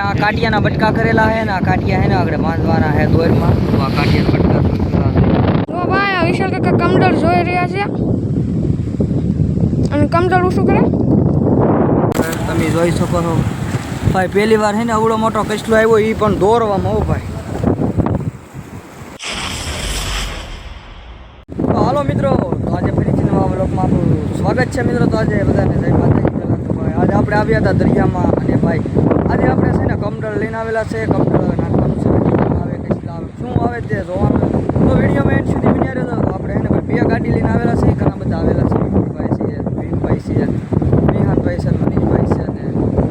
આ કાટિયાના બટકા કરેલા છે ને આ કાટિયા છે ને આગળ બાંધવાના છે દોરમાં. તો આ કાટિયાના બટકા કરેલા છે. તો ભાઈ આ વિશાલ કાકા કમડર જોઈ રહ્યા છે. અને કમડર શું કરે? તમે જોઈ શકો છો. ભાઈ પહેલી વાર છે ને અવડો મોટો કચલો આવ્યો એ પણ દોરવામાં હો ભાઈ હાલો મિત્રો તો આજે ફરીથી નવા બ્લોગમાં આપણું સ્વાગત છે મિત્રો. તો આજે બધાને જય માતાજી. ભાઈ આજે આપણે આવ્યા હતા દરિયામાં અને ભાઈ આજે આપણે છે ને કમડળ લઈને આવેલા છે. કમડળ નાખવાનું છે. આવે કે આવે, શું આવે તે જોવાનું. તો વિડીયોમાં એન્ડ સુધી બન્યા રહ્યો તો આપણે એને ભાઈ બે ગાડી લઈને આવેલા છે. ઘણા બધા આવેલા છે. ભાઈ છે ભીમભાઈ છે, વિહાનભાઈ છે, મનીષભાઈ છે અને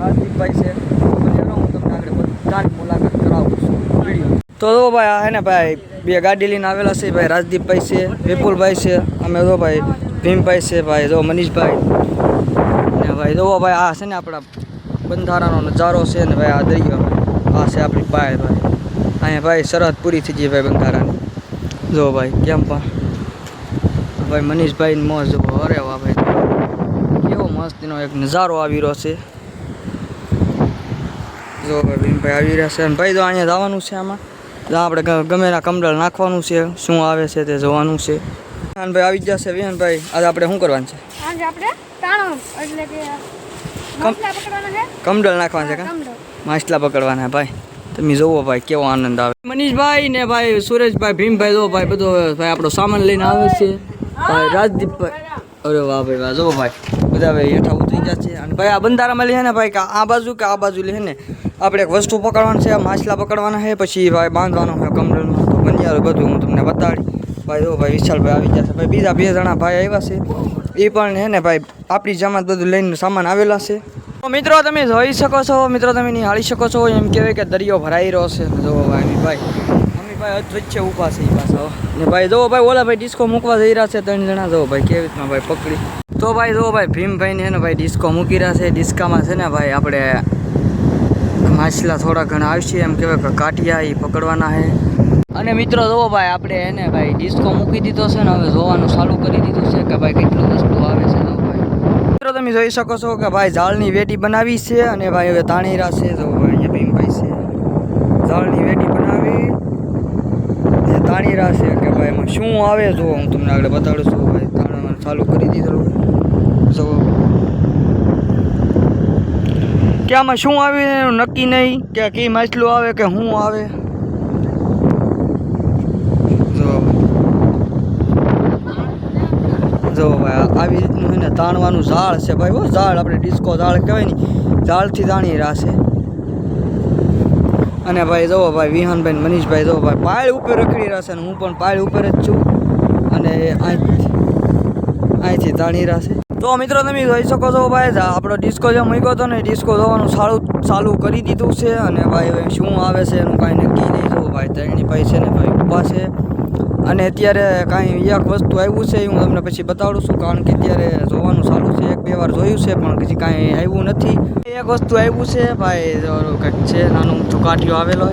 રાજદીપભાઈ છે. તો હું તમને આગળ બધાની મુલાકાત કરાવું છું વીડિયો. તો જો ભાઈ હે ને ભાઈ, બે ગાડી લઈને આવેલા છે. ભાઈ, રાજદીપભાઈ છે, વિપુલભાઈ છે. અમે જો ભાઈ, ભીમભાઈ છે, ભાઈ, જો મનીષભાઈ. ને ભાઈ, જો ભાઈ, આ છે ને આપણા બંધારાનો નજારો છે ને ભાઈ આ દરિયો. આ છે આપણી પાય ભાઈ. અહીંયા ભાઈ સરહદ પૂરી થઈ ગઈ ભાઈ બંધારાની. જો ભાઈ, કેમ પણ? ભાઈ મનીષભાઈ મોજ જુઓ. અરે વાહ ભાઈ. કેવો મસ્તીનો એક નજારો આવી રહ્યો છે. જો ભાઈ, ભીમભાઈ આવી રહ્યા છે. ભાઈ તો અહીંયા જવાનું છે આમાં. આપણે ગમે એના કમડળ નાખવાનું છે. શું આવે છે તે જોવાનું છે. વિહાનભાઈ આવી જશે વિહાનભાઈ, આજે આપણે શું કરવાનું છે? આજે આપણે તાણો એટલે કે કમડળ નાખવાનું છે માછલા પકડવાના ભાઈ. તમે જોવો ભાઈ કેવો આનંદ આવે. મનીષભાઈ ને ભાઈ સુરેશભાઈ ભીમભાઈ જો ભાઈ બધો ભાઈ આપણો સામાન લઈને આવે છે. ભાઈ રાજદીપભાઈ અરે વાહ ભાઈ વાહ જો ભાઈ. બધા ભાઈ હેઠા ઉતરી જાય છે. અને ભાઈ આ બંધારામાં લે ને ભાઈ કે આ બાજુ કે આ બાજુ લે ને આપણે એક વસ્તુ પકડવાની છે માછલા પકડવાના છે પછી ભાઈ બાંધવાનો છે કમરનો તો બંજારો બધું હું તમને બતાડી ભાઈ જો ભાઈ, વિશાલભાઈ આવી જશે ભાઈ, બીજા બે જણા ભાઈ આવ્યા છે. એ પણ હે ને ભાઈ, આપણી જમાત બધું લઈને સામાન આવેલા છે. મિત્રો, તમે જોઈ શકો છો, મિત્રો, તમે નિહાળી શકો છો, એમ કહેવાય કે દરિયો ભરાઈ રહ્યો છે. જો ભાઈ અમી ભાઈ અધ વચ્ચે ઊભા છે એ પાછા ને ભાઈ, જો ભાઈ, ઓલા ભાઈ ડિસ્કો મૂકવા જઈ રહ્યા છે, ત્રણ જણા. જો ભાઈ, કેવી રીતના ભાઈ પકડી. તો ભાઈ, જો ભાઈ ભીમભાઈ ને ભાઈ ડિસ્કો મૂકી રહ્યા છે. ડિસ્કામાં છે ને ભાઈ, આપણે માછલા થોડા ઘણા આવશે, એમ કહેવાય કે કાટિયા એ પકડવાના છે. અને મિત્રો જોવો ભાઈ, આપણે એને ભાઈ ડિસ્કો મૂકી દીધો છે ને હવે જોવાનું ચાલુ કરી દીધું છે કે ભાઈ કેટલું વસ્તુ આવે છે જો ભાઈ. મિત્રો તમે જોઈ શકો છો કે ભાઈ ઝાડની વેટી બનાવી છે અને ભાઈ હવે તાણીરા છે જો ભાઈ, અહીંયા ભીમભાઈ છે. ઝાડની વેટી બનાવી જે તાણીરા છે કે ભાઈ એમાં શું આવે જો હું તમને આગળ બતાડું છું, ભાઈ તાણવાનું ચાલુ કરી દીધેલું જો કે આમાં શું આવે નક્કી નહીં, કે કઈ માછલું આવે, કે શું આવે જો જો ભાઈ આવી રીતનું છે ને તાણવાનું ઝાડ છે ભાઈ હો, ઝાડ આપણે ડિસ્કો ઝાડ કહેવાય ને, ઝાડથી તાણી રાશે અને ભાઈ જુઓ ભાઈ વિહાનભાઈ મનીષભાઈ જવો ભાઈ પાયળ ઉપર રખડી રહેશે અને હું પણ પાયળ ઉપર જ છું. અને અહીંથી અહીંથી તાણી રહેશે તો મિત્રો તમે જોઈ શકો છો ભાઈ આપણો ડિસ્કો જે મૂક્યો હતો ને ડિસ્કો જોવાનું સારું, ચાલુ કરી દીધું છે. અને ભાઈ શું આવે છે એનું કાંઈ નક્કી નહીં. જવું ભાઈ ત્રણની ભાઈ છે ને ભાઈ ઊભા છે. અને અત્યારે કાંઈ એક વસ્તુ આવ્યું છે હું તમને પછી બતાડું છું, કારણ કે અત્યારે જોવાનું સારું છે. એક બે વાર જોયું છે, પણ પછી કાંઈ આવ્યું નથી. એક વસ્તુ આવ્યું છે, ભાઈ કંઈક છે, નાનું ચુકાટીઓ આવેલો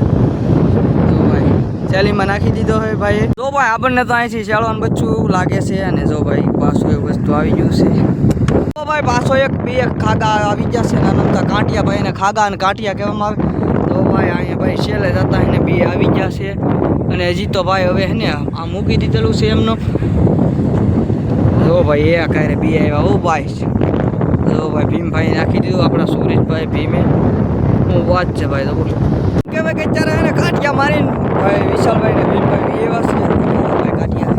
હોય. શેલીમાં નાખી દીધો હોય ભાઈ જો ભાઈ, આપણને તો અહીંથી શેળવાનું બચ્ચું લાગે છે, અને જો ભાઈ, પાછું એક વસ્તુ આવી ગયું છે. તો ભાઈ, પાછો એક, બે ખાગા આવી ગયા છે, નાના મોટા કાંટિયા ભાઈ એને ખાગા અને કાંટિયા કહેવામાં આવે. ભાઈ અહીંયા ભાઈ શેલે જતા એને બે આવી ગયા છે. અને હજી તો ભાઈ હવે ને આ મૂકી દીધેલું છે એમનો. જો ભાઈ એ કાંઈ બે આવ્યા. ઓ ભાઈ. જો ભાઈ ભીમભાઈ નાખી દીધું આપણા સુરેશભાઈ ભીમે. હું વાત છે ભાઈ તો બોલો. કે ભાઈ અત્યારે ત્યારે એને કાઠિયા મારીને ભાઈ વિશાલભાઈ ને ભીમભાઈ એવા છે. ભાઈ એમાં કાંટિયા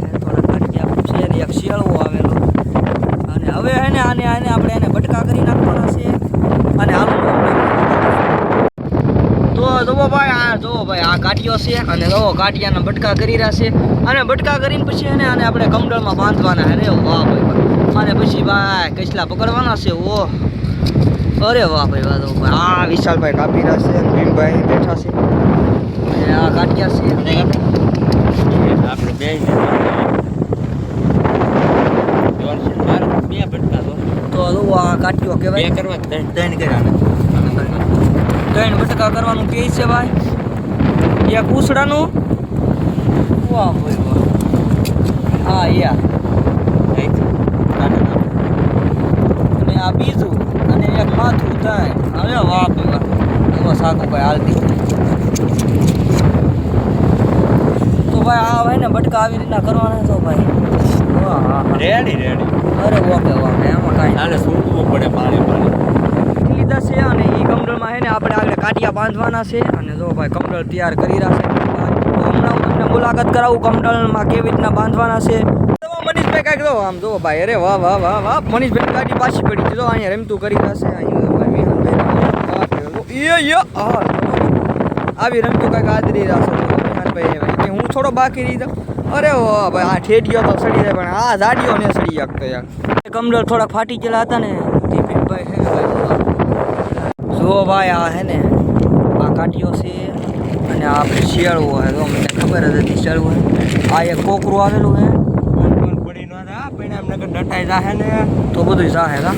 છે. થોડા કાંટિયા છે શિયાળો આવેલો. અને હવે એને આને આને આપણે એને બટકા કરી નાખવાના છે અને આનું તો જોવો ભાઈ આ જોવો ભાઈ આ કાટિયો છે અને જોવો કાટિયાના બટકા કરી રહ્યા છે. અને બટકા કરીને પછી એને આને આપણે કમડળમાં બાંધવાના અરે વાહ ભાઈ વાહ. અને પછી ભાઈ કચલા પકડવાના છે ઓ. અરે વાહ ભાઈ વાહ જો ભાઈ આ વિશાલભાઈ કાપી રહ્યા છે અને ભીમભાઈ બેઠા છે. અને આ કાટિયા છે આપણે બે બે ભટકા તો. તો જો આ કાટિયો બે કહેવાય કરવા ત્રણ ત્રણ કર્યા. ત્રણ બટકા કરવાનું કે છે ભાઈ. એક ઉસડાનું વાહ ભાઈ વાહ. હા યા. અને આ બીજું અને એક માથું થાય હવે વાહ ભાઈ વાહ. સાકું ભાઈ હાલતી તો ભાઈ આ ને બટકા આવી રીતના કરવાના તો ભાઈ. વાહ હા હા. રેડી રેડી અરે ઓકે ઓકે એમાં કાંઈ હાલે સૂકવું પડે પાણી પાણી. લીધા છે અને એ કમડલમાં છે ને આપણે આગળ કાટિયા બાંધવાના છે. અને જો ભાઈ કમડલ તૈયાર કરી રહ્યા છે. હમણાં મુલાકાત કરાવું કમડલમાં કેવી રીતના બાંધવાના છે. મનીષભાઈ કાંઈક જો, આમ જો ભાઈ, અરે વાહ વાહ વાહ વાહ. મનીષભાઈ ગાડી પાછી પડી. છે જો અહીંયા રમતું કરી રહ્યા છે. અહીંયા આવી રમતું કાંઈક આદરી રહ્યા છે. હું થોડો બાકી રહી અરે ભાઈ, આ ઠેડિયો તો સડી જાય, પણ આ જાડિયો ને સડી શકતો યાર. કમડલ થોડાક ફાટી ગયેલા હતા ને ટિફિનભાઈ છે ને ભાઈ જુઓ ભાઈ આ હે ને આ કાટીઓ છે અને આ આપણે શિયાળું હોય તો મને ખબર જ હતી શિયાળું હોય. આ એક કોકરું આવેલું હે. પડી ન ડટાઈ જાહે ને. તો બધું જાહે કા?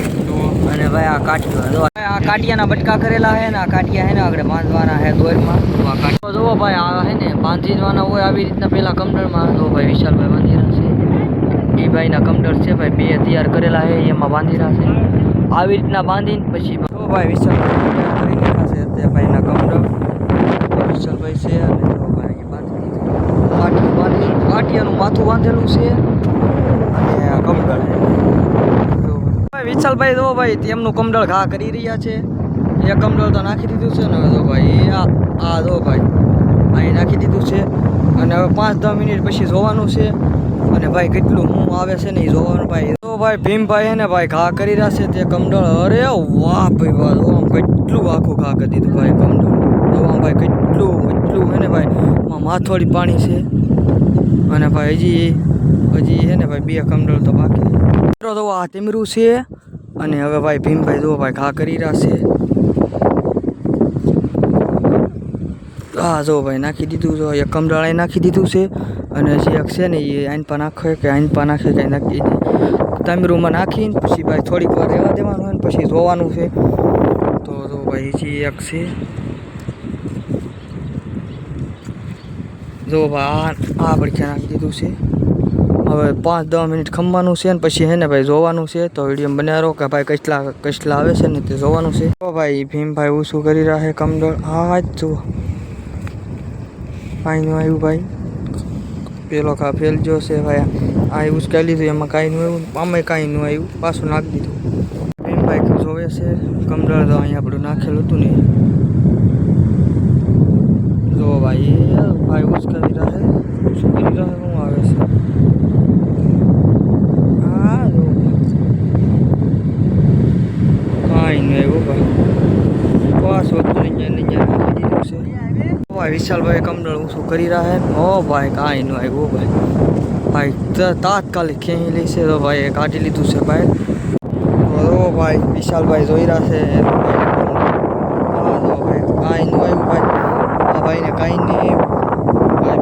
અને ભાઈ આ કાટીઓ જો આ કાટિયાના બટકા કરેલા હે ને આ કાટિયા હે ને આગળ બાંધવાના હે દોરમાં. તો આ કાટીઓ જુઓ ભાઈ આ હે ને બાંધી દેવાના હોય આવી રીતના પેલા કમડરમાં જો ભાઈ વિશાલભાઈ બાંધી છે. એ ભાઈના કમડળ છે ભાઈ બે તૈયાર કરેલા હે એમાં બાંધી છે. આવી રીતના બાંધીને પછી ભાઈ વિશાલભાઈ કરી નાખ્યા છે. તે ભાઈના કમડળ વિશાલભાઈ છે અને પાટિયાનું માથું બાંધેલું છે. અને કમડળ ભાઈ વિશાલભાઈ જો ભાઈ તેમનું કમડળ ઘા કરી રહ્યા છે. એ કમડળ તો નાખી દીધું છે ને જો ભાઈ આ આ જો ભાઈ, અહીં નાખી દીધું છે. અને હવે પાંચ દસ મિનિટ પછી જોવાનું છે. અને ભાઈ કેટલું હું આવે છે ને એ જોવાનું, ભાઈ ભાઈ, ભીમભાઈ હે ને ભાઈ ઘા કરી રહ્યા છે તે કમડળ અરે વાહ ભાઈ, વાહ આમ કેટલું આખું ઘા કરી દીધું ભાઈ કમડળ આમ ભાઈ કેટલું કેટલું હે ને ભાઈ માથોડી પાણી છે. અને ભાઈ હજી હજી હે ને ભાઈ બે કમડળ તો બાકી મિત્રો તો આ તીમરું છે અને હવે ભાઈ ભીમભાઈ જો ભાઈ ઘા કરી રહ્યા છે હા જો ભાઈ નાખી દીધું જો એક કમડાળાએ નાખી દીધું છે. અને હજી એક છે ને એ આઈન આઈનપા નાખે કે આઈન આઈનપા નાખે કંઈ નાખી તાંબરૂમાં નાખીને પછી ભાઈ થોડીક વાર રહેવા દેવાનું હોય ને પછી ધોવાનું છે. તો જો ભાઈ હજી એક છે. જો ભાઈ આ આ પડખે નાખી દીધું છે. હવે પાંચ દસ મિનિટ ખમવાનું છે ને પછી હે ને ભાઈ જોવાનું છે. તો વીડિયો બનાવો કે ભાઈ કચલા કેટલા આવે છે ને તે જોવાનું છે. તો ભાઈ ભીમભાઈ ઓછું કરી રહ્યા છે કમદોળ હા જ જુઓ. કાંઈ નું આવ્યું ભાઈ. પેલો કા ફેલજો છે ભાઈ. આ ઉશ્કેલી લીધું, એમાં કાંઈ નું આવ્યું આમાં કાંઈ નું આવ્યું, પાછું નાખી દીધું. ભીમભાઈ જોવે છે કમદળ તો અહીંયા આપણું નાખેલું હતું ને. જો ભાઈ ભાઈ ઉશ્કેલી શું કરી રહ્યા શું આવે છે? હા, જો. કાંઈ નહીં આવ્યું, ભાઈ. પાછું અહીંયા અહીંયા નાખી દીધું છે. ભાઈ વિશાલભાઈ કમડળ હું શું કરી રહ્યા છે ઓ ભાઈ કાંઈ ન આવ્યું ભાઈ ભાઈ ત- તાત્કાલિક ખેંચી લે છે તો ભાઈ એ કાઢી લીધું છે ભાઈ ઓ ભાઈ વિશાલભાઈ જોઈ રહ્યા છે એનો ભાઈ હા જો ભાઈ કાંઈ ન આવ્યું ભાઈ આ ભાઈને કાંઈ નહીં ભાઈ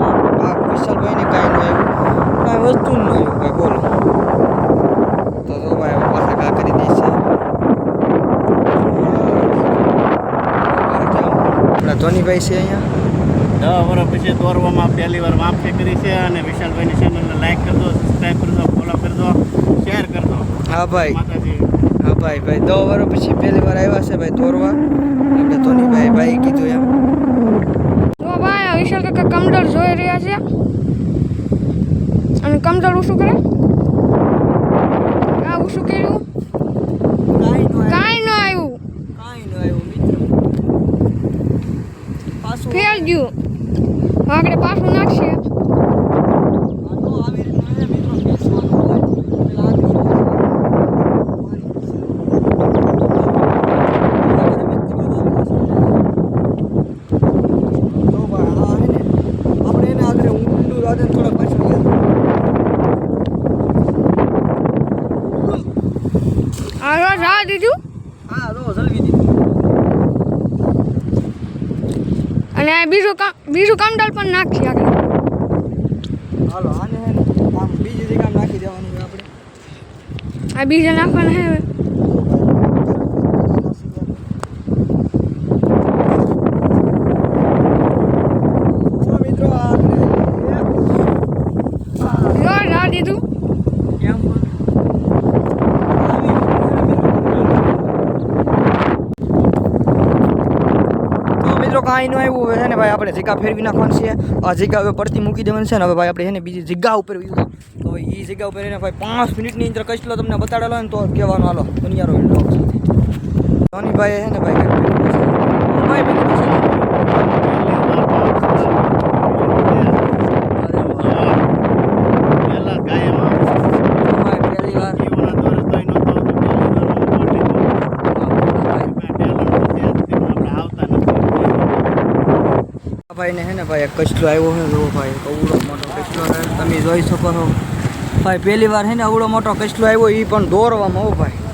આ વિશાલભાઈને કાંઈ ન આવ્યું કાંઈ વસ્તુ જ ન આવ્યું ભાઈ બોલો તો જો ભાઈ હવે પાછા કા કરી દેશે આપણા ધોનીભાઈ છે અહીંયા? દસ વર્ષ પછી દોરવામાં પહેલી વાર માફી કરી છે અને વિશાલભાઈની ચેનલને લાઈક કરજો સબસ્ક્રાઈબ કરજો ફોલો કરજો શેર કરજો. હા ભાઈ. હા ભાઈ ભાઈ દો વર્ષ પછી પહેલી વાર આવ્યા છે ભાઈ દોરવા. એટલે ધોનીભાઈ ભાઈ કીધું એમ. તો ભાઈ આ વિશાલ કાકા કમડર જોઈ રહ્યા છે. અને કમડર શું કરે. આ શું કર્યું કાંઈ ન કાંઈ ન આવ્યું કાંઈ ન આવ્યું મિત્ર પાછું ફેલ ગયું. આપણે પાછું નાખશે આ રાહ આવી રીતનું હે મિત્રો બેસવાનું હોય પેલા આપણે એને આગળ ઊંડું રાધે થોડા પાછળ ગયા આ રા દીધું હા તો જલ્દી દીધું અને બીજું કામ બીજું કમડલ પણ નાખી આગળ. હાલો આને કામ બીજી જગ્યાએ નાખી દેવાનું આપણે. આ બીજા નાખવાના હે હવે તો મિત્રો આ આપણે લો રા દીધું કેમ આવી મિત્રો કાંઈ ન આવ્યું હવે છે ને ભાઈ આપણે જગ્યા ફેરવી નાખવાની છે. આ જગ્યા હવે પડતી મૂકી દેવાની છે ને હવે ભાઈ આપણે છે ને બીજી જગ્યા ઉપર તો એ જગ્યા ઉપર એને ભાઈ પાંચ મિનિટની અંદર કચલો તમને બતાડેલો ને તો કહેવાનું, હાલો દુનિયારો ધોનીભાઈ છે ને ભાઈ ભાઈ પેલું છે. પહેલા ગાયમાં ભાઈ પહેલી વાર જીવના દોરે તોય નહોતો આવતો. પહેલી વાર હું મોટી તો. આપણે આવતા નથી ભાઈને હે ને ભાઈ કચલો આવ્યો છે જો ભાઈ અવડો મોટો કચલો તમે જોઈ શકો છો. ભાઈ, પહેલી વાર છે ને અવડો મોટો કચલો આવ્યો એ પણ દોરવામાં હો ભાઈ.